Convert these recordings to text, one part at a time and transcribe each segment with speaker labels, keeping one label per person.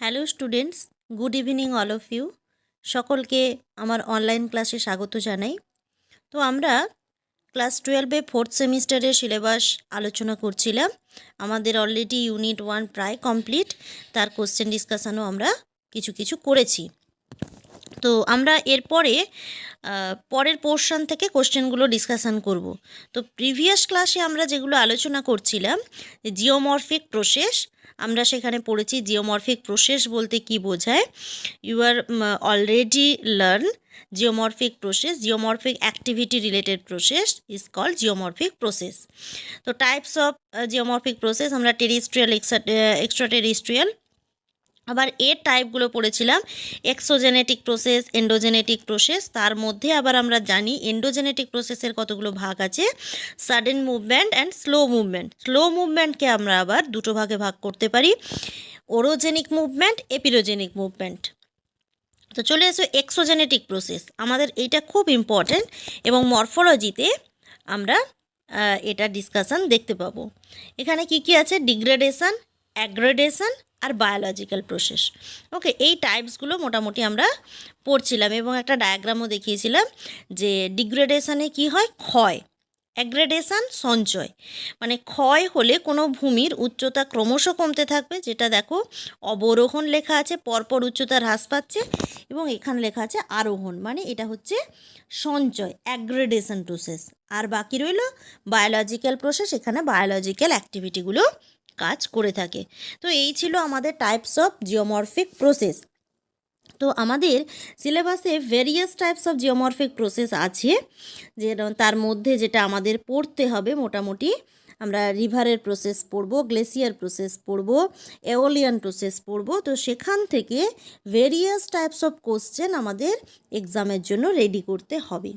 Speaker 1: Hello students, good evening all of you. সকলকে আমার online ক্লাসে স্বাগত জানাই। তো আমরা ক্লাস টুয়েলভে ফোর্থ সেমিস্টারের সিলেবাস আলোচনা করছিলাম। আমাদের অলরেডি ইউনিট ওয়ান প্রায় কমপ্লিট, তার কোশ্চেন ডিসকাশানও আমরা কিছু কিছু করেছি। তো আমরা এরপরে পরের পোর্শন থেকে কোশ্চেনগুলো ডিসকাশান করব। তো প্রিভিয়াস ক্লাসে আমরা যেগুলো আলোচনা করছিলাম জিওমরফিক প্রসেস আমরা সেখানে পড়েছি জিওমরফিক প্রসেস বলতে কি বোঝায়? You are already learn geomorphic process. Geomorphic activity related process is call geomorphic process তো টাইপস অফ জিওমরফিক প্রসেস আমরা টেরিস্ট্রিয়াল এক্সট্রা টেরিস্ট্রিয়াল আবার এর টাইপগুলো পড়েছিলাম এক্সোজেনেটিক প্রসেস এন্ডোজেনেটিক প্রসেস তার মধ্যে আবার আমরা জানি এন্ডোজেনেটিক প্রসেসের কতগুলো ভাগ আছে sudden movement and slow movement slow মুভমেন্টকে আমরা আবার দুটো ভাগে ভাগ করতে পারি ওরোজেনিক মুভমেন্ট এপিরোজেনিক মুভমেন্ট তো চলে এসো এক্সোজেনেটিক প্রসেস আমাদের এইটা খুব ইম্পর্ট্যান্ট এবং মরফোলজিতে আমরা এটা ডিসকাশন দেখতে পাবো। এখানে কি কি আছে? ডিগ্রেডেশন অ্যাগ্রেডেশন আর বায়োলজিক্যাল প্রসেস ওকে এই টাইপসগুলো মোটামুটি আমরা পড়ছিলাম এবং একটা ডায়াগ্রামও দেখিয়েছিলাম যে ডিগ্রেডেশানে কি হয়? ক্ষয়। অ্যাগ্রেডেশান সঞ্চয়। মানে ক্ষয় হলে কোনো ভূমির উচ্চতা ক্রমশ কমতে থাকবে, যেটা দেখো অবরোহণ লেখা আছে, পরপর উচ্চতা হ্রাস পাচ্ছে এবং এখানে লেখা আছে আরোহণ। মানে এটা হচ্ছে সঞ্চয় অ্যাগ্রেডেশন প্রসেস আর বাকি রইল বায়োলজিক্যাল প্রসেস এখানে বায়োলজিক্যাল অ্যাক্টিভিটিগুলো কাজ করে থাকে। তো এই ছিল আমাদের টাইপস অফ জিওমরফিক প্রসেস তো আমাদের সিলেবাসে various types of geomorphic process আছে। যে তার মধ্যে যেটা আমাদের পড়তে হবে মোটামুটি, আমরা রিভারের প্রসেস পড়ব গ্লেসিয়ার প্রসেস পড়ব, এওলিয়ান প্রসেস পড়ব। তো সেখান থেকে ভেরিয়াস টাইপস অফ কোশ্চেন আমাদের এক্সামের জন্য রেডি করতে হবে।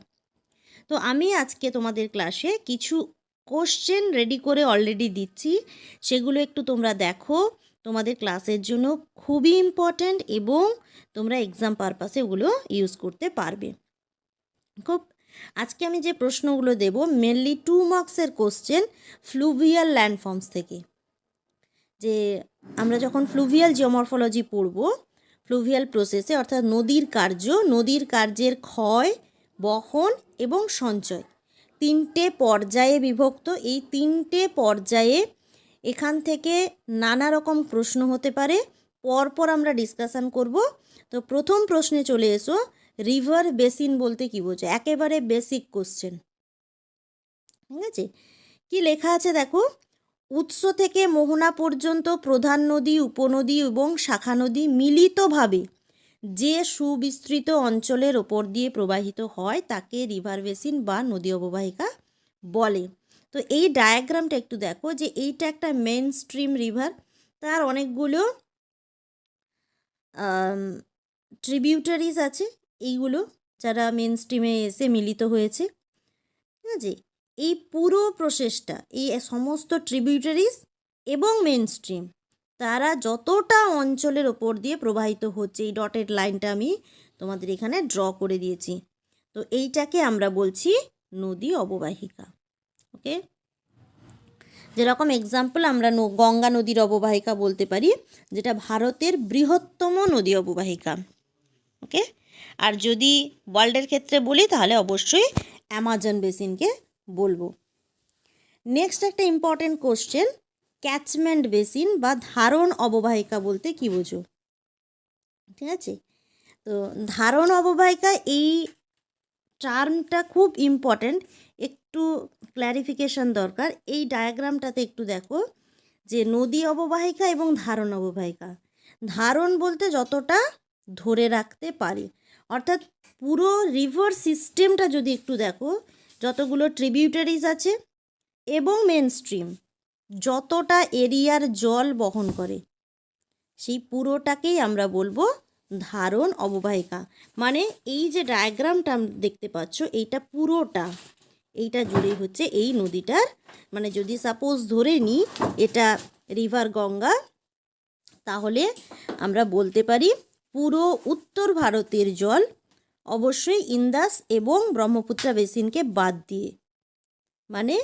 Speaker 1: তো আমি আজকে তোমাদের ক্লাসে কিছু কোশ্চেন রেডি করে অলরেডি দিচ্ছি। সেগুলো একটু তোমরা দেখো। তোমাদের ক্লাসের জন্য খুবই ইম্পর্ট্যান্ট এবং তোমরা এক্সাম পারপাসে ওগুলো ইউজ করতে পারবে। খুব, আজকে আমি যে প্রশ্নগুলো দেব মেনলি টু মার্কসের কোশ্চেন ফ্লুভিয়াল ল্যান্ডফর্মস থেকে। যে আমরা যখন ফ্লুভিয়াল জিওমরফোলজি পড়ব ফ্লুভিয়াল প্রসেসে অর্থাৎ নদীর কার্য, নদীর কার্যের ক্ষয়, বহন এবং সঞ্চয়। তিনটে পর্যায়ে বিভক্ত। এই তিনটে পর্যায়ে এখান থেকে নানা রকম প্রশ্ন হতে পারে। পরপর আমরা ডিসকাশন করব। তো প্রথম প্রশ্নে চলে এসো। রিভার বেসিন বলতে কি বোঝো? একেবারে বেসিক কোশ্চেন ঠিক আছে? কি লেখা আছে দেখো? উৎস থেকে মোহনা পর্যন্ত প্রধান নদী, উপনদী এবং শাখা নদী মিলিতভাবে যে সুবিস্তৃত অঞ্চলের ওপর দিয়ে প্রবাহিত হয়, তাকে রিভার বেসিন বা নদী অববাহিকা বলে। তো এই ডায়াগ্রামটা একটু দেখো যে এইটা একটা মেন স্ট্রিম রিভার। তার অনেকগুলো ট্রিবিউটারিজ আছে, এইগুলো যারা মেন স্ট্রিমে এসে মিলিত হয়েছে। ঠিক আছে? এই পুরো প্রসেসটা, এই সমস্ত ট্রিবিউটারিজ এবং মেন স্ট্রিম তারা যতটা অঞ্চলের ওপর দিয়ে প্রবাহিত হচ্ছে, এই ডটেড লাইনটা আমি তোমাদের এখানে ড্র করে দিয়েছি। তো এইটাকে আমরা বলছি নদী অববাহিকা ওকে যেরকম এক্সাম্পল আমরা গঙ্গা নদীর অববাহিকা বলতে পারি, যেটা ভারতের বৃহত্তম নদী অববাহিকা ওকে আর যদি ওয়ার্ল্ডের ক্ষেত্রে বলি, তাহলে অবশ্যই অ্যামাজন বেসিনকে বলব। নেক্সট একটা ইম্পর্টেন্ট কোশ্চেন ক্যাচমেন্ট বেসিন বা ধারণ অববাহিকা বলতে কি বোঝো? ঠিক আছে? তো ধারণ অববাহিকা এই টার্মটা খুব ইম্পর্ট্যান্ট একটু ক্ল্যারিফিকেশন দরকার। এই ডায়াগ্রামটাতে একটু দেখো যে নদী অববাহিকা এবং ধারণ অববাহিকা। ধারণ বলতে যতটা ধরে রাখতে পারে। অর্থাৎ পুরো রিভার সিস্টেমটা যদি একটু দেখো, যতগুলো ট্রিবিউটারিজ আছে এবং মেন স্ট্রিম যতটা এরিয়ার জল বহন করে, সেই পুরোটাকেই আমরা বলব ধারণ অববাহিকা। মানে এই যে ডায়াগ্রামটা দেখতে পাচ্ছ, এইটা পুরোটা, এইটা জুড়েই হচ্ছে এই নদীটার। মানে যদি সাপোজ ধরে নিই এটা রিভার গঙ্গা, তাহলে আমরা বলতে পারি পুরো উত্তর ভারতের জল অবশ্যই ইন্দাস এবং ব্রহ্মপুত্রা বেসিনকে বাদ দিয়ে। মানে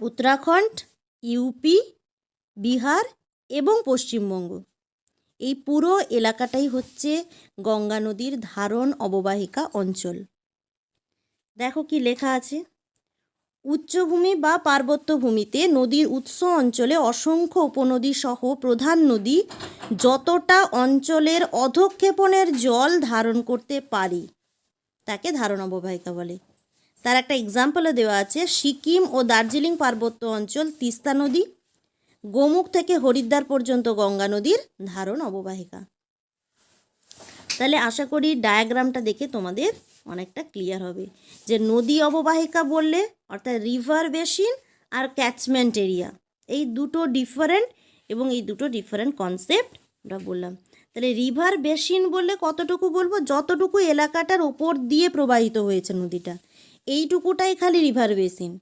Speaker 1: উত্তরাখণ্ড ইউপি বিহার এবং পশ্চিমবঙ্গ। এই পুরো এলাকাটাই হচ্ছে গঙ্গা নদীর ধারণ অববাহিকা অঞ্চল। দেখো কি লেখা আছে। উচ্চভূমি বা পার্বত্য ভূমিতে নদীর উৎস অঞ্চলে অসংখ্য উপনদী সহ প্রধান নদী যতটা অঞ্চলের অধক্ষেপণের জল ধারণ করতে পারি, তাকে ধারণ অববাহিকা বলে। তার একটা এক্সাম্পলও দেওয়া আছে। সিকিম ও দার্জিলিং পার্বত্য অঞ্চল তিস্তা নদী, গোমুখ থেকে হরিদ্বার পর্যন্ত গঙ্গা নদীর ধারণ অববাহিকা। তাহলে আশা করি ডায়াগ্রামটা দেখে তোমাদের অনেকটা ক্লিয়ার হবে যে নদী অববাহিকা বললে, অর্থাৎ রিভার বেসিন আর ক্যাচমেন্ট এরিয়া এই দুটো ডিফারেন্ট এবং এই দুটো ডিফারেন্ট কনসেপ্ট আমরা বললাম। তাহলে রিভার বেসিন বললে কতটুকু বলব? যতটুকু এলাকাটার ওপর দিয়ে প্রবাহিত হয়েছে নদীটা। এইটুকুটাই খালি রিভার বেসিন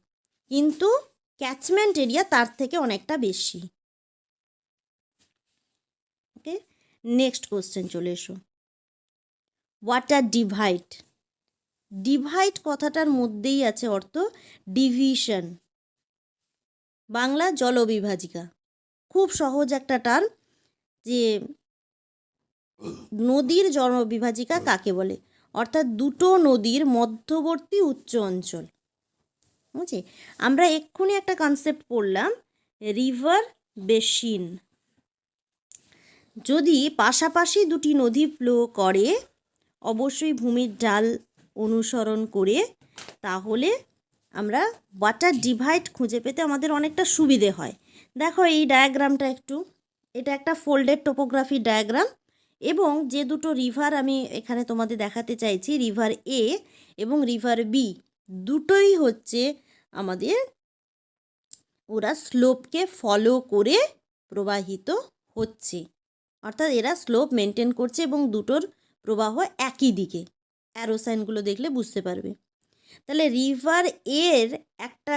Speaker 1: কিন্তু ক্যাচমেন্ট এরিয়া তার থেকে অনেকটা বেশি। ওকে নেক্সট কোশ্চেন চলে এসো। ওয়াটার ডিভাইড ডিভাইড কথাটার মধ্যেই আছে অর্থ ডিভিশন বাংলা জলবিভাজিকা। খুব সহজ একটা টার্ম যে নদীর জলবিভাজিকা কাকে বলে? অর্থাৎ দুটো নদীর মধ্যবর্তী উচ্চ অঞ্চল। বুঝছি আমরা এক্ষুনি একটা কনসেপ্ট পড়লাম রিভার বেসিন যদি পাশাপাশি দুটি নদী ফ্লো করে, অবশ্যই ভূমির ডাল অনুসরণ করে, তাহলে আমরা ওয়াটার ডিভাইড খুঁজে পেতে আমাদের অনেকটা সুবিধে হয়। দেখো এই ডায়াগ্রামটা একটু, এটা একটা ফোল্ডেড টোপোগ্রাফি ডায়াগ্রাম এবং যে দুটো রিভার আমি এখানে তোমাদের দেখাতে চাইছি রিভার এ এবং রিভার বি দুটোই হচ্ছে আমাদের ওরা স্লোপকে ফলো করে প্রবাহিত হচ্ছে। অর্থাৎ এরা স্লোপ মেনটেন করছে এবং দুটোর প্রবাহ একই দিকে। অ্যারো সাইনগুলো দেখলে বুঝতে পারবে। তাহলে রিভার এর একটা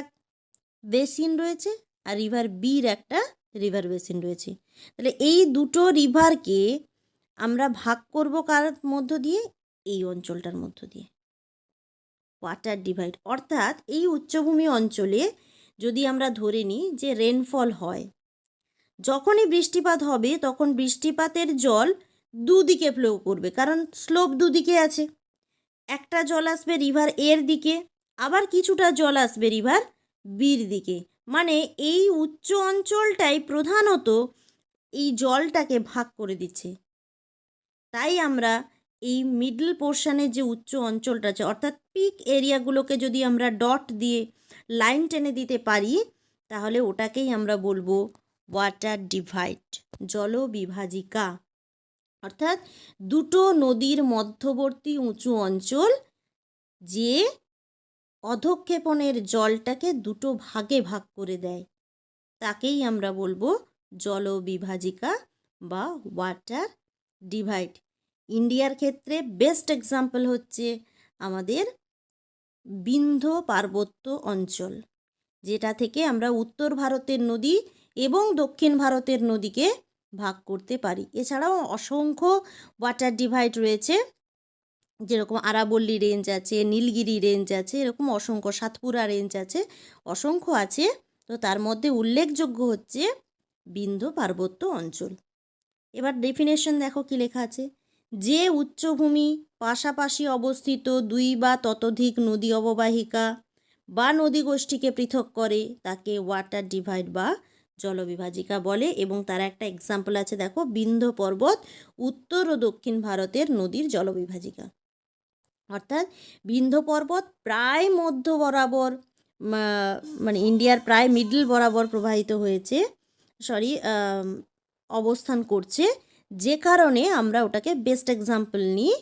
Speaker 1: বেসিন রয়েছে আর রিভার বির একটা রিভার বেসিন রয়েছে। তাহলে এই দুটো রিভারকে আমরা ভাগ করব কার মধ্য দিয়ে? এই অঞ্চলটার মধ্য দিয়ে। ওয়াটার ডিভাইড অর্থাৎ এই উচ্চভূমি অঞ্চলে যদি আমরা ধরে নিই যে রেনফল হয়, যখনই বৃষ্টিপাত হবে তখন বৃষ্টিপাতের জল দুদিকে ফ্লো করবে, কারণ স্লোপ দুদিকে আছে। একটা জল আসবে রিভার এর দিকে, আবার কিছুটা জল আসবে রিভার বির দিকে। মানে এই উচ্চ অঞ্চলটাই প্রধানত এই জলটাকে ভাগ করে দিচ্ছে। তাই আমরা এই মিডল পোর্শানে যে উচ্চ অঞ্চলটা আছে, অর্থাৎ পিক এরিয়াগুলোকে যদি আমরা ডট দিয়ে লাইন টেনে দিতে পারি, তাহলে ওটাকেই আমরা বলব ওয়াটার ডিভাইড জলবিভাজিকা। অর্থাৎ দুটো নদীর মধ্যবর্তী উঁচু অঞ্চল যে অধক্ষেপণের জলটাকে দুটো ভাগে ভাগ করে দেয়, তাকেই আমরা বলব জলবিভাজিকা বা ওয়াটার ডিভাইড ইন্ডিয়ার ক্ষেত্রে বেস্ট এক্সাম্পল হচ্ছে আমাদের বিন্ধ্য পার্বত্য অঞ্চল, যেটা থেকে আমরা উত্তর ভারতের নদী এবং দক্ষিণ ভারতের নদীকে ভাগ করতে পারি। এছাড়াও অসংখ্য ওয়াটার ডিভাইড রয়েছে, যেরকম আরাবল্লী রেঞ্জ আছে, নীলগিরি রেঞ্জ আছে, এরকম অসংখ্য সাতপুরা রেঞ্জ আছে, অসংখ্য আছে। তো তার মধ্যে উল্লেখযোগ্য হচ্ছে বিন্ধ্য পার্বত্য অঞ্চল। এবার ডেফিনেশন দেখো কি লেখা আছে। যে উচ্চভূমি পাশাপাশি অবস্থিত দুই বা ততোধিক নদী অববাহিকা বা নদী গোষ্ঠীকে পৃথক করে, তাকে ওয়াটার ডিভাইড বা জলবিভাজিকা বলে এবং তার একটা এক্সাম্পল আছে দেখো, বিন্ধ্য পর্বত, উত্তর ও দক্ষিণ ভারতের নদীর জলবিভাজিকা। অর্থাৎ বিন্ধ্য পর্বত প্রায় মধ্য বরাবর মানে ইন্ডিয়ার প্রায় মিডল বরাবর প্রবাহিত হয়েছে সরি অবস্থান করছে। যে কারণে আমরা ওটাকে বেস্ট এক্সাম্পল নিই,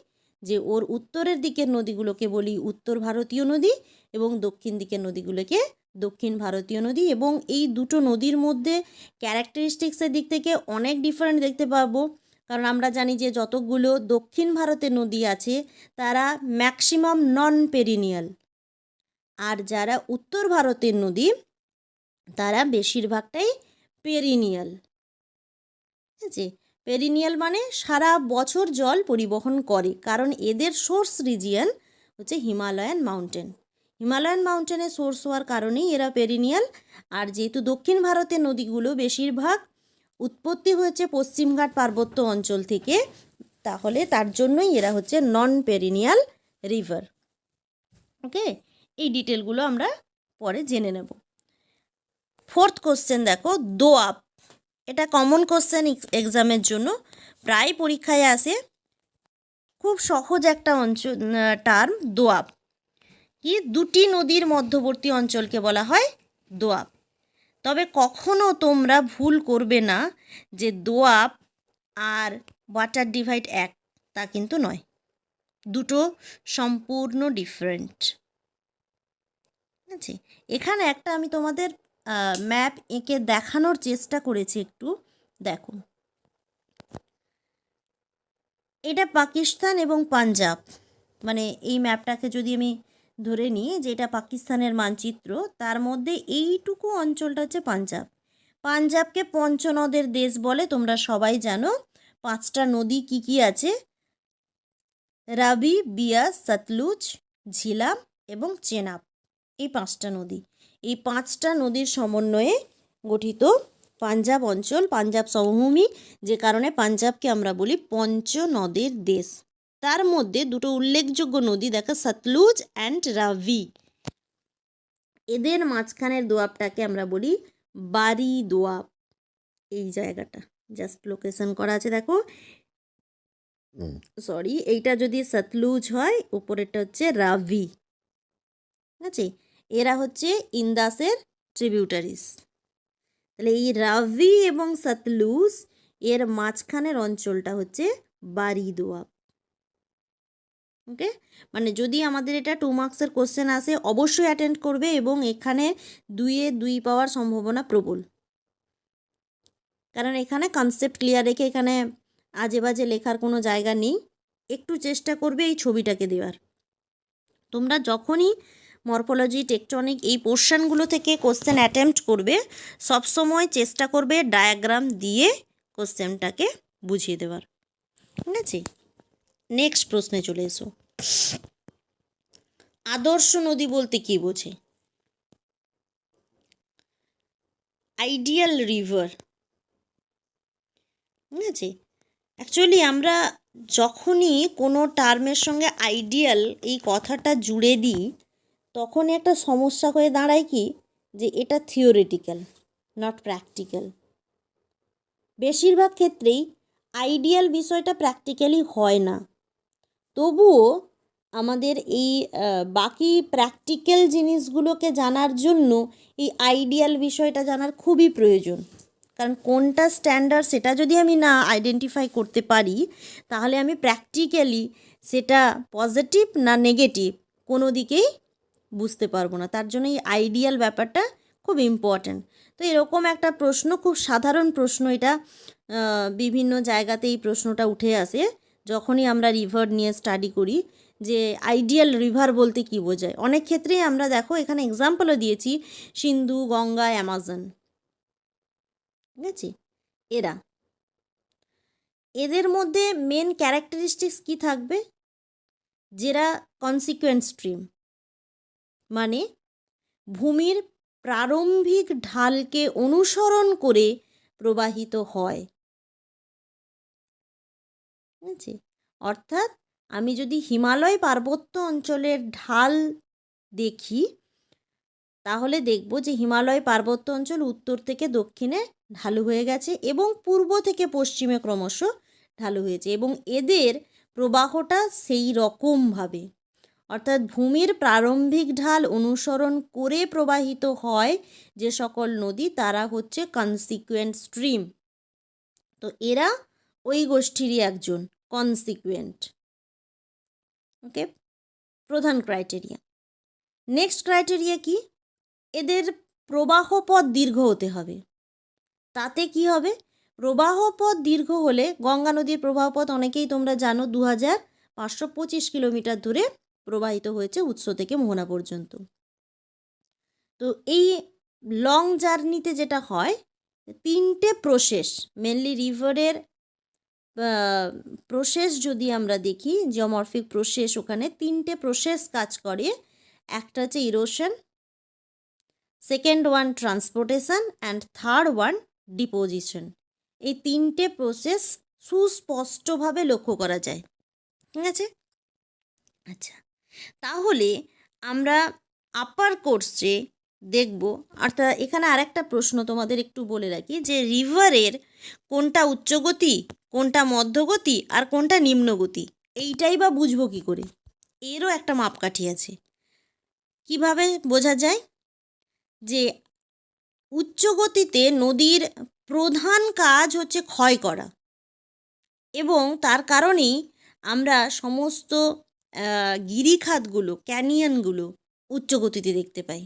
Speaker 1: যে ওর উত্তরের দিকের নদীগুলোকে বলি উত্তর ভারতীয় নদী এবং দক্ষিণ দিকের নদীগুলোকে দক্ষিণ ভারতীয় নদী এবং এই দুটো নদীর মধ্যে ক্যারেক্টারিস্টিক্সের দিক থেকে অনেক ডিফারেন্ট দেখতে পাবো। কারণ আমরা জানি যে যতগুলো দক্ষিণ ভারতের নদী আছে, তারা ম্যাক্সিমাম নন পেরিনিয়াল আর যারা উত্তর ভারতের নদী, তারা বেশিরভাগটাই পেরিনিয়াল আছে পেরিনিয়াল মানে সারা বছর জল পরিবহন করে, কারণ এদের সোর্স রিজিয়ন হচ্ছে হিমালয়ান মাউন্টেন হিমালয়ান মাউন্টেনে সোর্স হওয়ার কারণেই এরা পেরিনিয়াল, আর যেহেতু দক্ষিণ ভারতের নদীগুলো বেশিরভাগ উৎপত্তি হয়েছে পশ্চিমঘাট পার্বত্য অঞ্চল থেকে, তাহলে তার জন্যই এরা হচ্ছে নন পেরিনিয়াল রিভার ওকে? এই ডিটেলগুলো আমরা পরে জেনে নেব। ফোর্থ কোশ্চেন দেখো দোয়াব এটা কমন কোশ্চেন এক্সামের জন্য। প্রায় পরীক্ষায় আসে খুব সহজ একটা অঞ্চল টার্ম দোয়াব কি? দুটি নদীর মধ্যবর্তী অঞ্চলকে বলা হয় দোয়াব তবে কখনো তোমরা ভুল করবে না যে দোয়াব আর ওয়াটার ডিভাইড এক, তা কিন্তু নয়। দুটো সম্পূর্ণ ডিফারেন্ট ঠিক আছে এখানে একটা আমি তোমাদের ম্যাপ এঁকে দেখানোর চেষ্টা করেছি একটু। দেখো। এটা পাকিস্তান এবং পাঞ্জাব। মানে এই ম্যাপটাকে যদি আমি ধরে নিই যে এটা পাকিস্তানের মানচিত্র, তার মধ্যে এইটুকু অঞ্চলটা হচ্ছে পাঞ্জাব। পাঞ্জাবকে পঞ্চনদের দেশ বলে তোমরা সবাই জানো। পাঁচটা নদী কি কি আছে? রাবি, বিয়াস, সতলুজ, ঝিলাম এবং চেনাব। এই পাঁচটা নদী। এই পাঁচটা নদীর সমন্বয়ে গঠিত পাঞ্জাব অঞ্চল পাঞ্জাব সমভূমি যে কারণে পাঞ্জাবকে আমরা বলি পঞ্চ নদের দেশ। তার মধ্যে দুটো উল্লেখযোগ্য নদী দেখা সতলুজ অ্যান্ড রাভি এদের মাঝখানের দোয়াবটাকে আমরা বলি বারি দোয়াব। এই জায়গাটা জাস্ট লোকেশন করা আছে দেখো। সরি এইটা যদি সতলুজ হয় উপরেরটা হচ্ছে রাভি ঠিক আছে? এরা হচ্ছে ইন্দাসের ট্রিবিউটারিস। তাহলে এই রাভি এবং সতলুজ এর মাঝখানের অঞ্চলটা হচ্ছে বারি দোয়াব ওকে? মানে যদি আমাদের এটা টু মার্কসের কোশ্চেন আসে, অবশ্যই অ্যাটেন্ড করবে এবং এখানে দুইয়ে দুই পাওয়ার সম্ভাবনা প্রবল। কারণ এখানে কনসেপ্ট ক্লিয়ার রেখে এখানে আজে বাজে লেখার কোনো জায়গা নেই। একটু চেষ্টা করবে এই ছবিটাকে দেওয়ার। তোমরা যখনই মরফোলজি, টেকটনিক এই পোর্শনগুলো থেকে কোশ্চেন অ্যাটেম্প্ট করবে। সবসময় চেষ্টা করবে ডায়াগ্রাম দিয়ে কোশ্চেনটাকে বুঝিয়ে দেওয়ার। ঠিক আছে? নেক্সট প্রশ্নে চলে এসো। আদর্শ নদী বলতে কি বোঝে? Ideal river. ঠিক আছে? অ্যাকচুয়ালি আমরা যখনই কোনো টার্মের সঙ্গে আইডিয়াল এই কথাটা জুড়ে দিই তখনই একটা সমস্যা হয়ে দাঁড়ায় কি? যে এটা থিওরিটিক্যাল নট প্র্যাকটিক্যাল বেশিরভাগ ক্ষেত্রেই আইডিয়াল বিষয়টা প্র্যাকটিক্যালি হয় না। তবুও আমাদের এই বাকি প্র্যাকটিক্যাল জিনিসগুলোকে জানার জন্য এই আইডিয়াল বিষয়টা জানার খুবই প্রয়োজন। কারণ কোনটা স্ট্যান্ডার্ড সেটা যদি আমি না আইডেন্টিফাই করতে পারি, তাহলে আমি প্র্যাকটিক্যালি সেটা পজিটিভ না নেগেটিভ কোনো দিকেই বুঝতে পারব না। তার জন্য এই আইডিয়াল ব্যাপারটা খুব ইম্পর্ট্যান্ট তো এরকম একটা প্রশ্ন, খুব সাধারণ প্রশ্ন এটা বিভিন্ন জায়গাতে এই প্রশ্নটা উঠে আসে। যখনই আমরা রিভার নিয়ে স্টাডি করি, যে আইডিয়াল রিভার বলতে কি বোঝায়? অনেক ক্ষেত্রেই আমরা দেখো, এখানে এক্সাম্পলও দিয়েছি, সিন্ধু, গঙ্গা, অ্যামাজন। ঠিক আছে? এরা। এদের মধ্যে মেন ক্যারেক্টারিস্টিক্স কি থাকবে? যেরা কনসিকুয়েন্ট স্ট্রিম মানে ভূমির প্রারম্ভিক ঢালকে অনুসরণ করে প্রবাহিত হয়। ঠিক আছে? অর্থাৎ আমি যদি হিমালয় পার্বত্য অঞ্চলের ঢাল দেখি, তাহলে দেখব যে হিমালয় পার্বত্য অঞ্চল উত্তর থেকে দক্ষিণে ঢালু হয়ে গেছে এবং পূর্ব থেকে পশ্চিমে ক্রমশ ঢালু হয়েছে এবং এদের প্রবাহটা সেই রকমভাবে। অর্থাৎ ভূমির প্রারম্ভিক ঢাল অনুসরণ করে প্রবাহিত হয় যে সকল নদী, তারা হচ্ছে কনসিকুয়েন্ট স্ট্রিম তো এরা ওই গোষ্ঠীরই একজন কনসিকুয়েন্ট ওকে প্রধান ক্রাইটেরিয়া নেক্সট ক্রাইটেরিয়া কি? এদের প্রবাহ পথ দীর্ঘ হতে হবে। তাতে কি হবে? প্রবাহ পথ দীর্ঘ হলে গঙ্গা নদীর প্রবাহ পথ অনেকেই তোমরা জানো দু হাজার পাঁচশো পঁচিশ কিলোমিটার দূরে প্রবাহিত হয়েছে উৎস থেকে মোহনা পর্যন্ত। তো এই লং জার্নিতে যেটা হয়, তিনটে প্রসেস মেনলি রিভারের প্রসেস যদি আমরা দেখি জিওমরফিক প্রসেস ওখানে তিনটে প্রসেস কাজ করে। একটা হচ্ছে erosion second one transportation and third one deposition এই তিনটে প্রসেস সুস্পষ্টভাবে লক্ষ্য করা যায়। ঠিক আছে? আচ্ছা। তাহলে আমরা আপার কোর্সে দেখব অর্থাৎ এখানে আরেকটা প্রশ্ন তোমাদের একটু বলে রাখি যে রিভারের কোনটা উচ্চগতি, কোনটা মধ্যগতি, আর কোনটা নিম্নগতি, এইটাই বা বুঝব কী করে? এরও একটা মাপকাঠি আছে। কীভাবে বোঝা যায়? যে উচ্চগতিতে নদীর প্রধান কাজ হচ্ছে ক্ষয় করা। এবং তার কারণেই আমরা সমস্ত গিরিখাতগুলো ক্যানিয়নগুলো উচ্চগতিতে দেখতে পাই।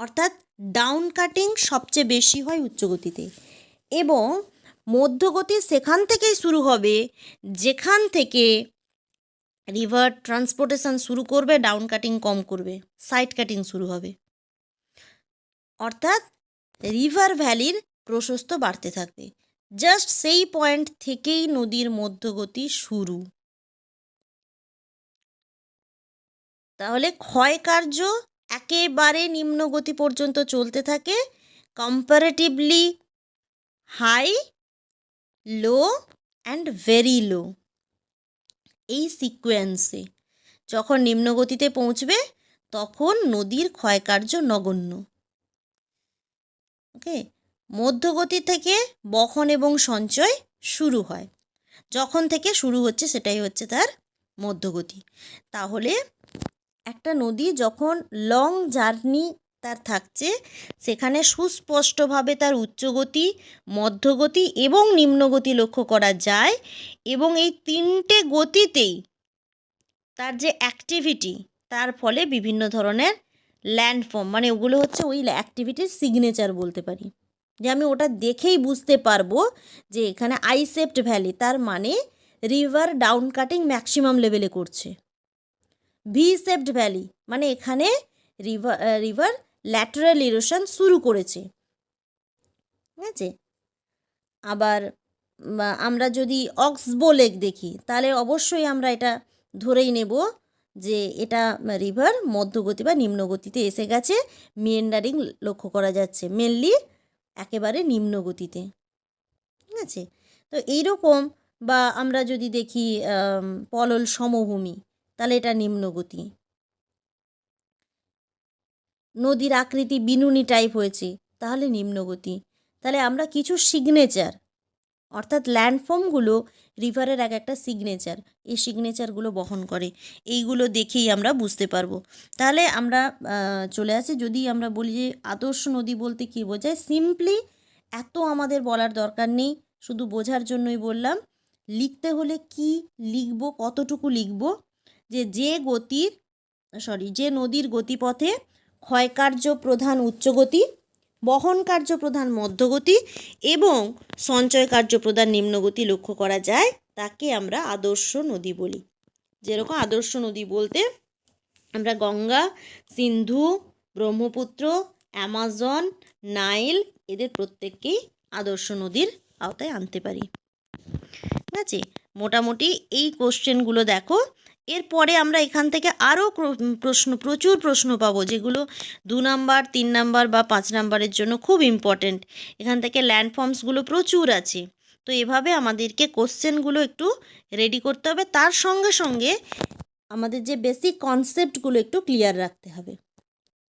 Speaker 1: অর্থাৎ ডাউন কাটিং সবচেয়ে বেশি হয় উচ্চগতিতে এবং মধ্যগতি সেখান থেকেই শুরু হবে, যেখান থেকে রিভার ট্রান্সপোর্টেশন শুরু করবে, ডাউন কাটিং কম করবে, সাইড কাটিং শুরু হবে। অর্থাৎ রিভার ভ্যালির প্রশস্ত বাড়তে থাকবে। জাস্ট সেই পয়েন্ট থেকেই নদীর মধ্যগতি শুরু। তাহলে ক্ষয় কার্য একেবারে নিম্ন গতি পর্যন্ত চলতে থাকে comparatively high low and very low এই সিকোয়েন্সে যখন নিম্ন গতিতে পৌঁছবে, তখন নদীর ক্ষয়কার্য নগণ্য। ওকে মধ্যগতি থেকে বহন এবং সঞ্চয় শুরু হয়। যখন থেকে শুরু হচ্ছে, সেটাই হচ্ছে তার মধ্যগতি। তাহলে একটা নদী যখন লং জার্নি তার থাকছে, সেখানে সুস্পষ্টভাবে তার উচ্চগতি, মধ্যগতি এবং নিম্নগতি লক্ষ্য করা যায় এবং এই তিনটে গতিতেই তার যে অ্যাক্টিভিটি তার ফলে বিভিন্ন ধরনের ল্যান্ডফর্ম মানে ওগুলো হচ্ছে ওই অ্যাক্টিভিটির সিগনেচার বলতে পারি। যে আমি ওটা দেখেই বুঝতে পারব যে এখানে আইসেপ্ট ভ্যালি তার মানে রিভার ডাউন কাটিং ম্যাক্সিমাম লেভেলে করছে। ভি সেপ্ট ভ্যালি মানে এখানে রিভার রিভার ল্যাটারাল ইরোশন শুরু করেছে। ঠিক আছে? আবার আমরা যদি অক্সবো লেক দেখি, তাহলে অবশ্যই আমরা এটা ধরেই নেব যে এটা রিভার মধ্যগতি বা নিম্নগতিতে এসে গেছে। মেন্ডারিং লক্ষ্য করা যাচ্ছে মেনলি একেবারে নিম্নগতিতে। ঠিক আছে? তো এইরকম বা আমরা যদি দেখি পলল সমভূমি তাহলে এটা নিম্নগতি। নদীর আকৃতি বিনুনি টাইপ হয়েছে, তাহলে নিম্নগতি। তাহলে আমরা কিছু সিগনেচার অর্থাৎ ল্যান্ডফর্মগুলো রিভারের এক একটা সিগনেচার এই সিগনেচারগুলো বহন করে। এইগুলো দেখেই আমরা বুঝতে পারব। তাহলে আমরা চলে আসি। যদি আমরা বলি যে আদর্শ নদী বলতে কী বোঝায়? সিম্পলি এত আমাদের বলার দরকার নেই। শুধু বোঝার জন্যই বললাম, লিখতে হলে কি লিখব, কতটুকু লিখব যে যে গতির সরি যে নদীর গতিপথে ক্ষয়কার্য প্রধান উচ্চগতি বহন কার্য প্রধান মধ্যগতি এবং সঞ্চয় কার্য প্রধান নিম্নগতি লক্ষ্য করা যায়, তাকে আমরা আদর্শ নদী বলি। যেরকম আদর্শ নদী বলতে আমরা গঙ্গা, সিন্ধু, ব্রহ্মপুত্র, অ্যামাজন, নাইল এদের প্রত্যেককেই আদর্শ নদীর আওতায় আনতে পারি। ঠিক আছে? মোটামুটি এই কোশ্চেনগুলো দেখো। এরপরে আমরা এখান থেকে আরও প্রশ্ন, প্রচুর প্রশ্ন পাবো, যেগুলো দু নাম্বার, তিন নাম্বার বা পাঁচ নাম্বারের জন্য খুব ইম্পর্ট্যান্ট এখান থেকে ল্যান্ডফর্মসগুলো প্রচুর আছে। তো এভাবে আমাদেরকে কোশ্চেনগুলো একটু রেডি করতে হবে। তার সঙ্গে সঙ্গে আমাদের যে বেসিক কনসেপ্টগুলো একটু ক্লিয়ার রাখতে হবে।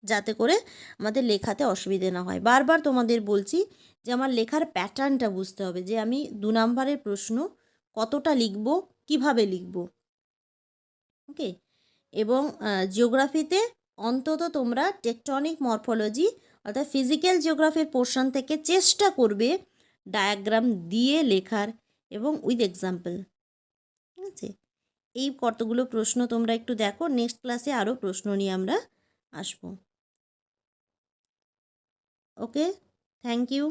Speaker 1: যাতে করে আমাদের লেখাতে অসুবিধে না হয়। বারবার তোমাদের বলছি যে আমার লেখার প্যাটার্নটা বুঝতে হবে। যে আমি দু নাম্বারের প্রশ্ন কতটা লিখব, কীভাবে লিখব। ওকে? এবং জিওগ্রাফিতে অন্তত তোমরা টেকটনিক মরফোলজি অর্থাৎ ফিজিক্যাল জিওগ্রাফির পোর্শন থেকে চেষ্টা করবে ডায়াগ্রাম দিয়ে লেখার এবং উইথ এক্সাম্পল ঠিক আছে? এই কতগুলো প্রশ্ন তোমরা একটু দেখো নেক্সট ক্লাসে আরও প্রশ্ন নিয়ে আমরা আসব। ওকে? Thank you